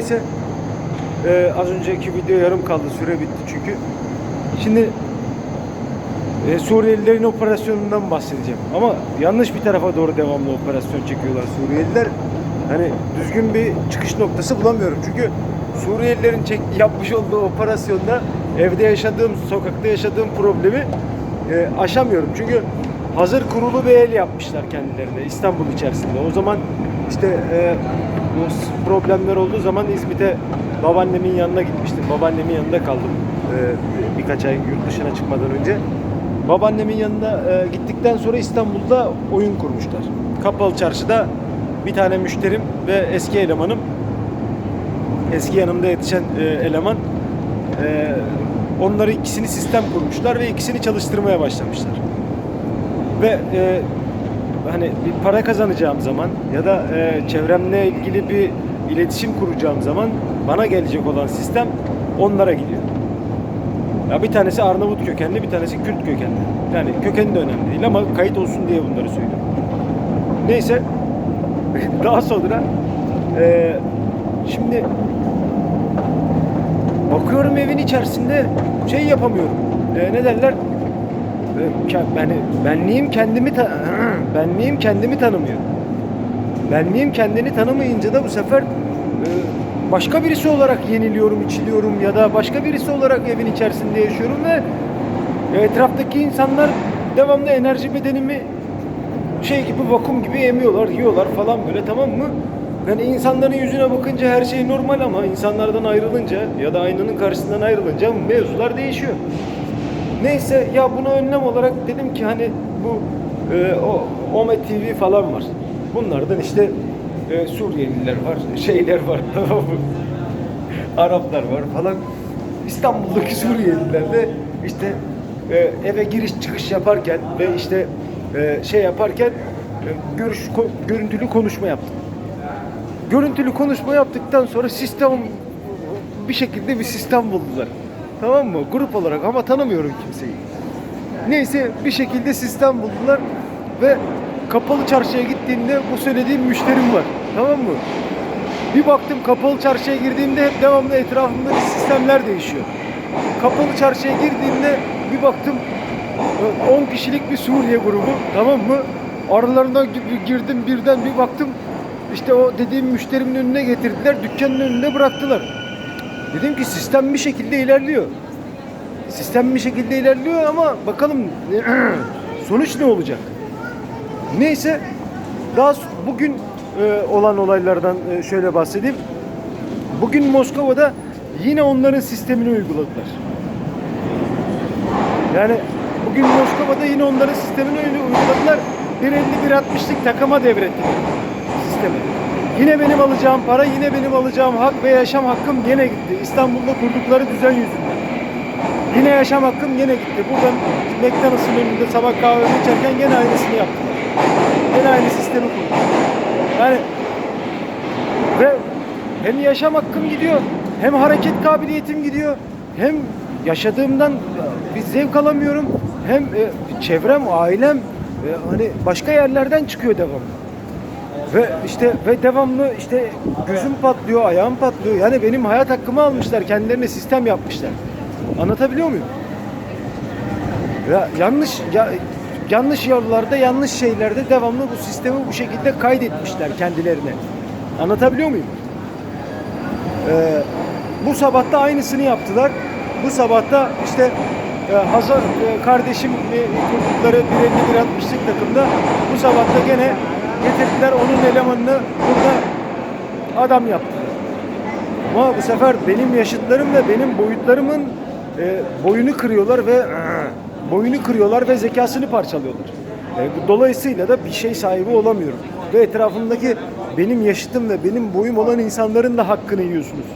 Neyse e, az önceki video yarım kaldı süre bitti çünkü. Şimdi e, Suriyelilerin operasyonundan bahsedeceğim. Ama yanlış bir tarafa doğru devamlı operasyon çekiyorlar Suriyeliler. Hani düzgün bir çıkış noktası bulamıyorum. Çünkü Suriyelilerin çek, yapmış olduğu operasyonda evde yaşadığım, sokakta yaşadığım problemi e, aşamıyorum. Çünkü hazır kurulu bir el yapmışlar kendilerine İstanbul içerisinde. O zaman işte e, bu problemler olduğu zaman İzmit'e babaannemin yanına gitmiştim. Babaannemin yanında kaldım e, birkaç ay yurt dışına çıkmadan önce. Babaannemin yanına e, gittikten sonra İstanbul'da oyun kurmuşlar. Kapalı çarşıda bir tane müşterim ve eski elemanım eski yanımda yetişen e, eleman e, onları ikisini sistem kurmuşlar ve ikisini çalıştırmaya başlamışlar. Ve e, hani bir para kazanacağım zaman ya da e, çevremle ilgili bir iletişim kuracağım zaman bana gelecek olan sistem onlara gidiyor. Ya bir tanesi Arnavut kökenli, bir tanesi Kürt kökenli. Yani kökeni de önemli değil ama kayıt olsun diye bunları söylüyorum. Neyse daha sonra e, şimdi bakıyorum evin içerisinde şey yapamıyorum. E, ne derler? Yani benliğim kendimi ta- benliğim kendimi tanımıyor. Benliğim kendini tanımayınca da bu sefer e, başka birisi olarak yeniliyorum, içiliyorum ya da başka birisi olarak evin içerisinde yaşıyorum ve etraftaki insanlar devamlı enerji bedenimi şey gibi vakum gibi emiyorlar, yiyorlar falan böyle tamam mı? Yani insanların yüzüne bakınca her şey normal ama insanlardan ayrılınca ya da aynanın karşısından ayrılınca mevzular değişiyor. Neyse ya buna önlem olarak dedim ki hani bu e, o Ome TV falan var. Bunlardan işte e, Suriyeliler var, şeyler var? Araplar var falan. İstanbul'daki Suriyeliler de işte e, eve giriş çıkış yaparken ve işte e, şey yaparken e, görüş ko- görüntülü konuşma yaptım. Görüntülü konuşma yaptıktan sonra sistem bir şekilde bir sistem buldular. Tamam mı? Grup olarak ama tanımıyorum kimseyi. Neyse bir şekilde sistem buldular ve kapalı çarşıya gittiğimde bu söylediğim müşterim var. Tamam mı? Bir baktım kapalı çarşıya girdiğimde hep devamlı etrafımda bir sistemler değişiyor. Kapalı çarşıya girdiğimde bir baktım e, 10 kişilik bir Suriye grubu tamam mı? Aralarına gi- girdim birden bir baktım işte o dediğim müşterimin önüne getirdiler dükkanın önünde bıraktılar. Dedim ki sistem bir şekilde ilerliyor. Sistem bir şekilde ilerliyor ama bakalım sonuç ne olacak? Neyse daha bugün e, olan olaylardan e, şöyle bahsedeyim. Bugün Moskova'da yine onların sistemini uyguladılar. Yani bugün Moskova'da yine onların sistemini uy- uyguladılar. 1.50-1.60'lık takıma devrettiler sistemi. Yine benim alacağım para, yine benim alacağım hak ve yaşam hakkım gene gitti. İstanbul'da kurdukları düzen yüzünden. Yine yaşam hakkım gene gitti. Buradan McDonald's'ın önünde sabah kahve içerken gene aynısını yaptılar. Gene aynı sistemi kurdular. Yani ve hem yaşam hakkım gidiyor, hem hareket kabiliyetim gidiyor, hem yaşadığımdan bir zevk alamıyorum, hem e, çevrem, ailem e, hani başka yerlerden çıkıyor devamlı. Ve işte ve devamlı işte gözüm patlıyor, ayağım patlıyor. Yani benim hayat hakkımı almışlar, kendilerine sistem yapmışlar. Anlatabiliyor muyum? Ya yanlış ya, yanlış yollarda, yanlış şeylerde devamlı bu sistemi bu şekilde kaydetmişler kendilerine. Anlatabiliyor muyum? Ee, bu sabahta aynısını yaptılar. Bu sabahta işte e, Hazar e, kardeşim e, kurdukları 150-160'lık takımda bu sabahta gene getirdiler onun elemanını burada adam yaptılar. Ama bu sefer benim yaşıtlarım ve benim boyutlarımın e, boyunu kırıyorlar ve e, boyunu kırıyorlar ve zekasını parçalıyorlar. E, dolayısıyla da bir şey sahibi olamıyorum. Ve etrafımdaki benim yaşıtım ve benim boyum olan insanların da hakkını yiyorsunuz.